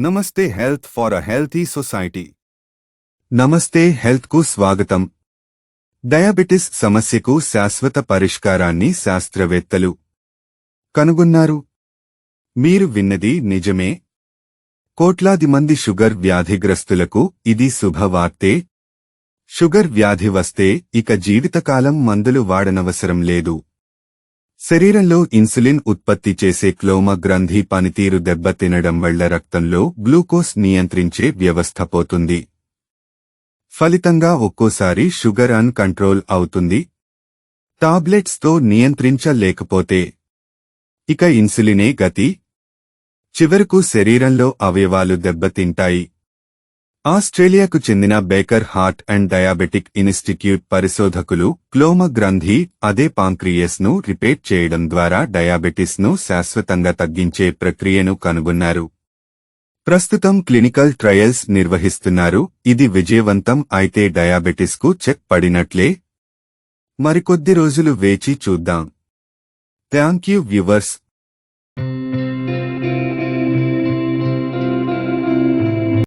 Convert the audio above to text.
Namaste health for a healthy society. Namaste హెల్త్కు స్వాగతం. Diabetes సమస్యకు శాశ్వత పరిష్కారాన్ని శాస్త్రవేత్తలు కనుగొన్నారు. మీరు విన్నది నిజమే. కోట్లాది మంది షుగర్ వ్యాధిగ్రస్తులకు ఇది శుభవార్తే. షుగర్ వ్యాధి వస్తే ఇక జీవితకాలం మందులు వాడనవసరం లేదు. శరీరంలో ఇన్సులిన్ ఉత్పత్తి చేసే క్లోమ గ్రంథి పనితీరు దెబ్బతినడం వల్ల రక్తంలో గ్లూకోజ్ నియంత్రించే వ్యవస్థ పోతుంది. ఫలితంగా ఒక్కోసారి షుగర్ అన్ కంట్రోల్ అవుతుంది. టాబ్లెట్స్తో నియంత్రించలేకపోతే ఇక ఇన్సులినే గతి. చివరకు శరీరంలో అవయవాలు దెబ్బతింటాయి. ఆస్ట్రేలియాకు చెందిన Baker Heart and Diabetic Institute పరిశోధకులు క్లోమ గ్రంథి అదే పాంక్రియస్ను రిపేర్ రిపేట్ చేయడం ద్వారా డయాబెటిస్ను శాశ్వతంగా తగ్గించే ప్రక్రియను కనుగొన్నారు. ప్రస్తుతం క్లినికల్ ట్రయల్స్ నిర్వహిస్తున్నారు. ఇది విజయవంతం అయితే డయాబెటిస్కు చెక్ పడినట్లే. మరికొద్ది రోజులు వేచి చూద్దాం. Thank you viewers.